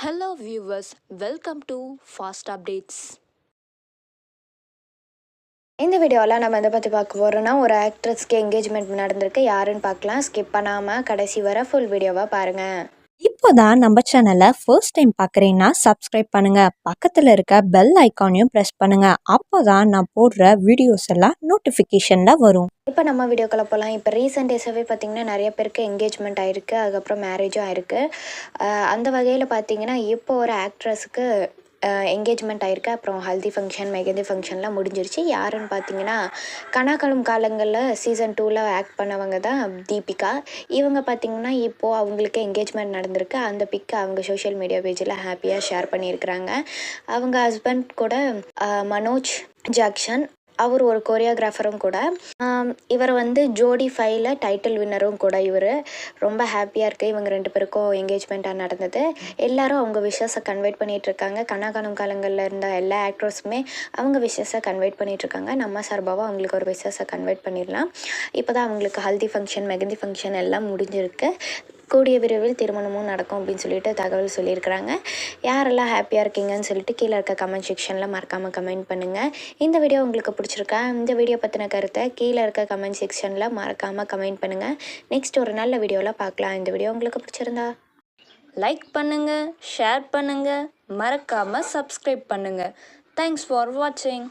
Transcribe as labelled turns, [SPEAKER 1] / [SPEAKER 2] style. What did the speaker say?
[SPEAKER 1] Hello viewers welcome to fast updates
[SPEAKER 2] இந்த வீடியோவில் நம்ம எதை பற்றி பார்க்க போகிறோம்னா ஒரு ஆக்ட்ரஸ்க்கு என்கேஜ்மெண்ட் நடந்திருக்கு. யாருன்னு பார்க்கலாம். ஸ்கிப் பண்ணாமல் கடைசி வர ஃபுல் வீடியோவாக பாருங்கள்
[SPEAKER 3] இப்போதான் நம்ம சேனலை ஃபர்ஸ்ட் டைம் பார்க்குறீங்கன்னா சப்ஸ்கிரைப் பண்ணுங்க. பக்கத்தில் இருக்க பெல் ஐக்கானையும் ப்ரெஸ் பண்ணுங்கள் அப்போ தான் நான் போடுற வீடியோஸ் எல்லாம் நோட்டிஃபிகேஷனில் வரும்.
[SPEAKER 2] இப்போ நம்ம வீடியோக்களை போகலாம் இப்போ ரீசெண்ட் டேஸாகவே பார்த்திங்கன்னா நிறைய பேருக்கு என்கேஜ்மெண்ட் ஆயிருக்கு. அதுக்கப்புறம் மேரேஜும் ஆயிருக்கு. அந்த வகையில் பார்த்தீங்கன்னா இப்போ ஒரு ஆக்ட்ரஸுக்கு என்கேஜ்மெண்ட் ஆயிருக்கு. அப்புறம் ஹல்தி ஃபங்க்ஷன் மெகந்தி ஃபங்க்ஷன்லாம் முடிஞ்சிருச்சு. யாருன்னு பார்த்தீங்கன்னா கனாக்களும் காலங்களில் சீசன் டூவில் ஆக்ட் பண்ணவங்க தான் தீபிகா. இவங்க பார்த்தீங்கன்னா இப்போது அவங்களுக்கு என்கேஜ்மெண்ட் நடந்திருக்கு. அந்த பிக்கை அவங்க சோஷியல் மீடியா பேஜில் ஹாப்பியாக ஷேர் பண்ணியிருக்கிறாங்க. அவங்க ஹஸ்பண்ட் கூட மனோஜ் ஜாக்சன் அவர் ஒரு கொரியோகிராஃபரும் கூட. இவர் வந்து ஜோடி ஃபைவ்ல டைட்டில் வின்னரும் கூட இவர். ரொம்ப ஹாப்பியாக இருக்குது இவங்க ரெண்டு பேருக்கும் என்கேஜ்மெண்ட்டாக நடந்தது. எல்லாரும் அவங்க விஷஸை கன்வெர்ட் பண்ணிட்டு இருக்காங்க கனாகானம் காலங்களில் இருந்த எல்லா ஆக்ட்ரஸுமே அவங்க விஷஸை கன்வெர்ட் பண்ணிட்டு இருக்காங்க நம்ம சார்பாகவும் அவங்களுக்கு ஒரு விஷஸை கன்வெர்ட் பண்ணிடலாம். இப்போ தான் அவங்களுக்கு ஹல்தி ஃபங்க்ஷன் மெகந்தி ஃபங்க்ஷன் எல்லாம் முடிஞ்சிருக்கு. கூடிய விரைவில் திருமணமும் நடக்கும் அப்படின்னு சொல்லிட்டு தகவல் சொல்லியிருக்கிறாங்க. யாரெல்லாம் ஹாப்பியாக இருக்கீங்கன்னு சொல்லிட்டு கீழே இருக்க கமெண்ட் செக்ஷனில் மறக்காமல் கமெண்ட் பண்ணுங்கள் இந்த வீடியோ உங்களுக்கு பிடிச்சிருக்கா? இந்த வீடியோ பற்றின கருத்தை கீழே இருக்க கமெண்ட் செக்ஷனில் மறக்காமல் கமெண்ட் பண்ணுங்கள் நெக்ஸ்ட் ஒரு நல்ல வீடியோவில் பார்க்கலாம். இந்த வீடியோ உங்களுக்கு பிடிச்சிருந்தா.
[SPEAKER 1] லைக் பண்ணுங்கள் ஷேர் பண்ணுங்கள் மறக்காமல் சப்ஸ்கிரைப் பண்ணுங்கள் தேங்க்ஸ் ஃபார் வாட்சிங்